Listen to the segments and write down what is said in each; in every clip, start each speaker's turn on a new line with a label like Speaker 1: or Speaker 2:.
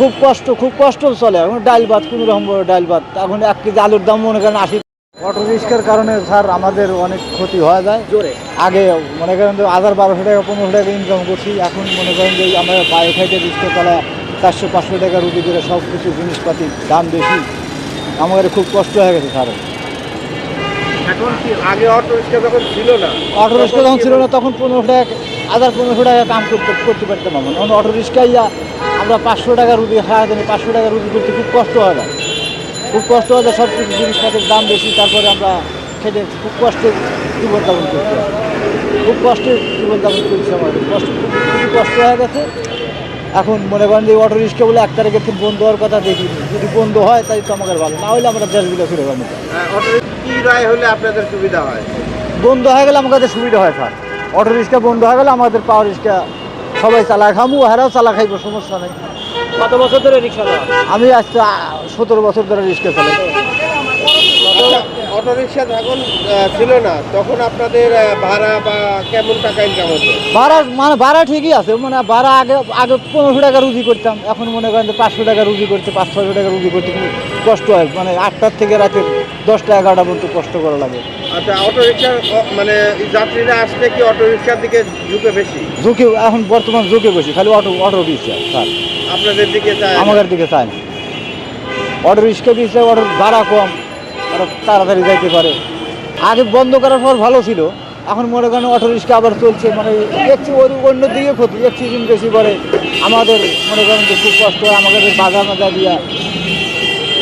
Speaker 1: খুব কষ্ট খুব কষ্ট চলে। এখন ডাল ভাত কোনো রকম ডাল ভাত। এখন এক কেজি আলুর দাম মনে করেন আশি অটো রিক্সার কারণে স্যার আমাদের অনেক ক্ষতি হয়ে যায়।
Speaker 2: জোরে।
Speaker 1: আগে মনে করেন যে হাজার বারোশো টাকা পনেরোশো টাকা ইনকাম করছি। এখন মনে করেন যে আমরা পায়ে খাইতে রিক্সা চালায় চারশো পাঁচশো টাকা রুটি করে সব কিছু জিনিসপাতির দাম বেশি। আমাদের খুব কষ্ট হয়ে গেছে স্যার।
Speaker 2: এখন কি আগে অটো রিক্সা যখন ছিল না
Speaker 1: অটো রিক্সা যখন ছিল না তখন পনেরোশো টাকা হাজার পনেরোশো টাকা কাম করতে করতে পারতাম আমরা। এখন অটো রিক্সায় আমরা পাঁচশো টাকা রুটি খাওয়া দেন পাঁচশো টাকা রুটি করতে খুব কষ্ট হয় না। খুব কষ্ট হয় সব কিছু জিনিসপত্রের দাম বেশি তারপরে আমরা খেতে খুব কষ্টে জীবনযাপন করতে খুব কষ্টে জীবনযাপন করছি আমাদের। কষ্ট খুব- খুবই কষ্ট হয়ে গেছে। এখন মনে করেন যে অটো রিক্সা বলে এক তারিখে থেকে বন্ধ হওয়ার কথা দেখি। যদি বন্ধ হয় তাই তো আমাদের ভালো না। হলে আমরা দেশগুলো ফিরে যাব।
Speaker 2: হ্যাঁ, অটো কি রায় হলে আপনাদের সুবিধা হয়?
Speaker 1: বন্ধ হয়ে গেলে আমাদের সুবিধা হয় স্যার। অটো রিক্সা বন্ধ হয়ে গেলে আমাদের পাওয়ার রিক্সা সবাই চালা খামু হারাও চালা খাইবো সমস্যা নেই।
Speaker 2: কত বছর ধরে রিক্সা
Speaker 1: আমি আজ সতেরো বছর ধরে রিক্সা চালাই।
Speaker 2: অটো রিক্সা যখন আহ, ছিল না তখন আপনাদের ভাড়া বা কেমন টাকা ইনকাম হতো?
Speaker 1: ভাড়া মানে ভাড়া ঠিকই আছে মানে ভাড়া আগে আগে পনেরোশো টাকা রুজি করতাম এখন মনে করেন যে পাঁচশো টাকা রুজি করতে পাঁচ ছশো টাকা রুজি করতে খুব কষ্ট হয় মানে আটটার থেকে রাতে দশটা এগারোটা পর্যন্ত কষ্ট করা লাগে।
Speaker 2: আচ্ছা অটো রিক্সা মানে যাত্রীরা আসলে কি অটো রিক্সার দিকে ঝুঁকে বেশি?
Speaker 1: ঝুঁকে এখন বর্তমান ঝুঁকে বসি খালি অটো অটো রিক্সা স্যার।
Speaker 2: আপনাদের দিকে চায়
Speaker 1: আমাদের দিকে চায় না। অটো রিক্সা দিচ্ছে অটোর ভাড়া কম তাড়াতাড়ি যাইতে পারে। আগে বন্ধ করার পর ভালো ছিল এখন মনে করেন অটো রিক্সা আবার চলছে মানে একটু ওই অন্য দিকে ক্ষতি অক্সিজেন বেশি করে। আমাদের মনে করেন যে খুব কষ্ট আমাদের বাজার মাজা দিয়া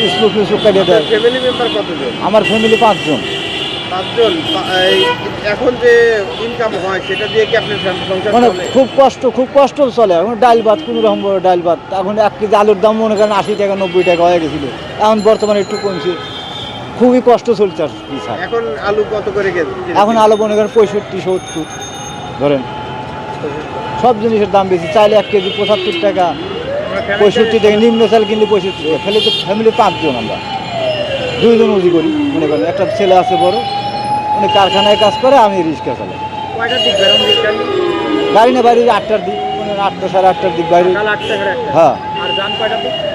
Speaker 1: স্কুল ফিসুক কাটিয়ে দেয়।
Speaker 2: ফ্যামিলি মেম্বার কতজন?
Speaker 1: আমার ফ্যামিলি পাঁচজন।
Speaker 2: পাঁচজন। এই এখন যে ইনকাম হয় সেটা দিয়ে কি আপনার সং- সংসার
Speaker 1: মানে খুব কষ্ট খুব কষ্ট চলে। এখন ডাল ভাত কোনো রকম ডাল ভাত। এখন এক কেজি আলুর দাম মনে করেন আশি টাকা নব্বই টাকা হয়ে গেছিল। এখন বর্তমানে একটু কমছে। খুবই কষ্ট চলছে আর কি স্যার।
Speaker 2: এখন আলু কত করে গেছে
Speaker 1: এখন আলু মনে করেন পঁয়ষট্টি সত্তর ধরেন। সব জিনিসের দাম বেশি। চাইলে এক কেজি পঁচাত্তর টাকা পঁয়ষট্টি টাকা নিম্ন চাল কিনলে পঁয়ষট্টি টাকা ফেলে তো ফ্যামিলি পাঁচজন আমরা। দুইজন উজি করি মনে করেন। একটা ছেলে আছে বড় উনি কারখানায় কাজ করে আমি রিক্সা চালাই। গাড়ি না বাইরে আটটার দিক মানে আটটা সাড়ে আটটার দিক বাইরে। হ্যাঁ।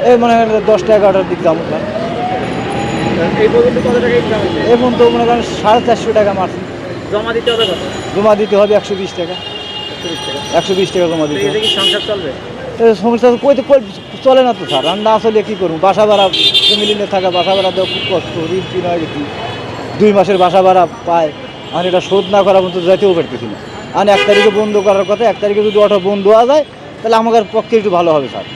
Speaker 1: এই মনে করেন দশটা এগারোটার দিক যাব।
Speaker 2: এই পর্যন্ত
Speaker 1: এখন তো মনে করেন সাড়ে চারশো টাকা মারছি।
Speaker 2: জমা দিতে হবে
Speaker 1: জমা দিতে হবে একশো বিশ টাকা। একশো বিশ টাকা। জমা দিতে হবে।
Speaker 2: সংসার চলবে?
Speaker 1: সমস্যা কই চলে না তো স্যার? রান্না আসলে কী করব? বাসা ভাড়া ফ্যামিলি নিয়ে থাকা বাসা ভাড়া দেওয়া খুব কষ্ট। ঋণ টিন হয়ে গেছি দুই মাসের বাসা ভাড়া পায়। আর এটা শোধ না করা পর্যন্ত যাইতেও পারতেছি না। আর এক তারিখে বন্ধ করার কথা এক তারিখে যদি অটো বন্ধ হওয়া যায় তাহলে আমাদের পক্ষে একটু ভালো হবে স্যার।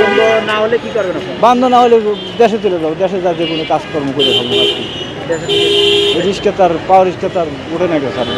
Speaker 2: বন্ধ না হলে কি করবেন আপনি?
Speaker 1: না হলে দেশে চলে যাব। দেশে যা যে কোনো কাজকর্ম করে খাব কি। রিক্সা তার পাওয়ার রিক্সা তার উঠে না গেছে স্যার?